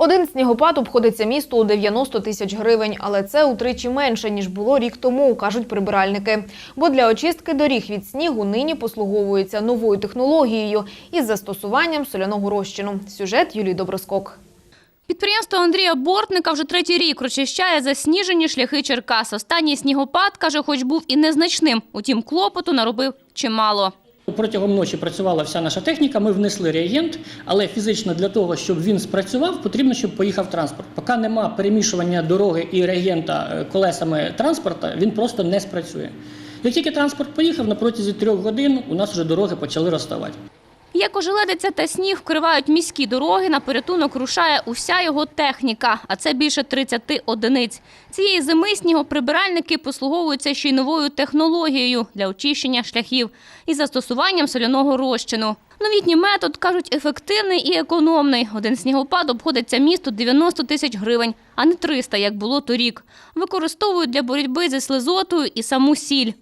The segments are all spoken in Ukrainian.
Один снігопад обходиться місту у 90 тисяч гривень, але це утричі менше, ніж було рік тому, кажуть прибиральники. Бо для очистки доріг від снігу нині послуговуються новою технологією із застосуванням соляного розчину. Сюжет Юлії Доброскок. Підприємство Андрія Бортника вже третій рік розчищає засніжені шляхи Черкас. Останній снігопад, каже, хоч був і незначним, утім клопоту наробив чимало. Протягом ночі працювала вся наша техніка. Ми внесли реагент, але фізично для того, щоб він спрацював, потрібно, щоб поїхав транспорт. Поки нема перемішування дороги і реагента е, колесами транспорта, він просто не спрацює. Як тільки транспорт поїхав, на протязі трьох годин у нас вже дороги почали розставати. Як ожеледиця та сніг вкривають міські дороги, на порятунок рушає уся його техніка, а це більше 30 одиниць. Цієї зими снігоприбиральники послуговуються ще й новою технологією для очищення шляхів із застосуванням соляного розчину. Новітній метод, кажуть, ефективний і економний. Один снігопад обходиться місту 90 тисяч гривень, а не 300, як було торік. Використовують для боротьби зі слизотою і саму сіль.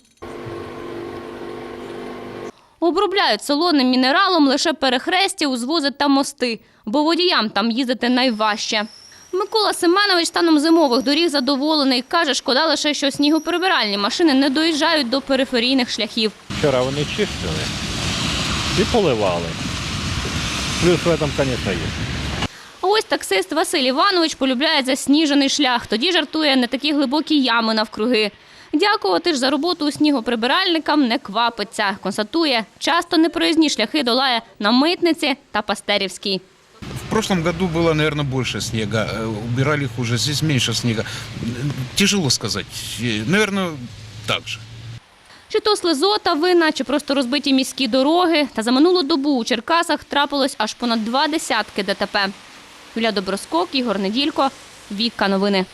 Обробляють солоним мінералом лише перехрестя, узвози та мости, бо водіям там їздити найважче. Микола Семенович станом зимових доріг задоволений. Каже, шкода лише, що снігоприбиральні машини не доїжджають до периферійних шляхів. Вчора вони чистили і поливали. Плюс в этом, звісно, є. Ось таксист Василь Іванович полюбляє засніжений шлях. Тоді жартує не такі глибокі ями навкруги. Дякувати ж за роботу снігоприбиральникам не квапиться. Констатує, часто непроїзні шляхи долає на митниці та пастерівській. В прошлом году было, наверное, больше снега. Э, Убирали их уже, здесь меньше снега. М, Тяжело сказать. Э, Наверное, так же. Чи то слизота вина, чи просто розбиті міські дороги. Та за минулу добу у Черкасах трапилось аж понад два десятки ДТП. Юля Доброскок, Ігор Неділько, Вікка Новини.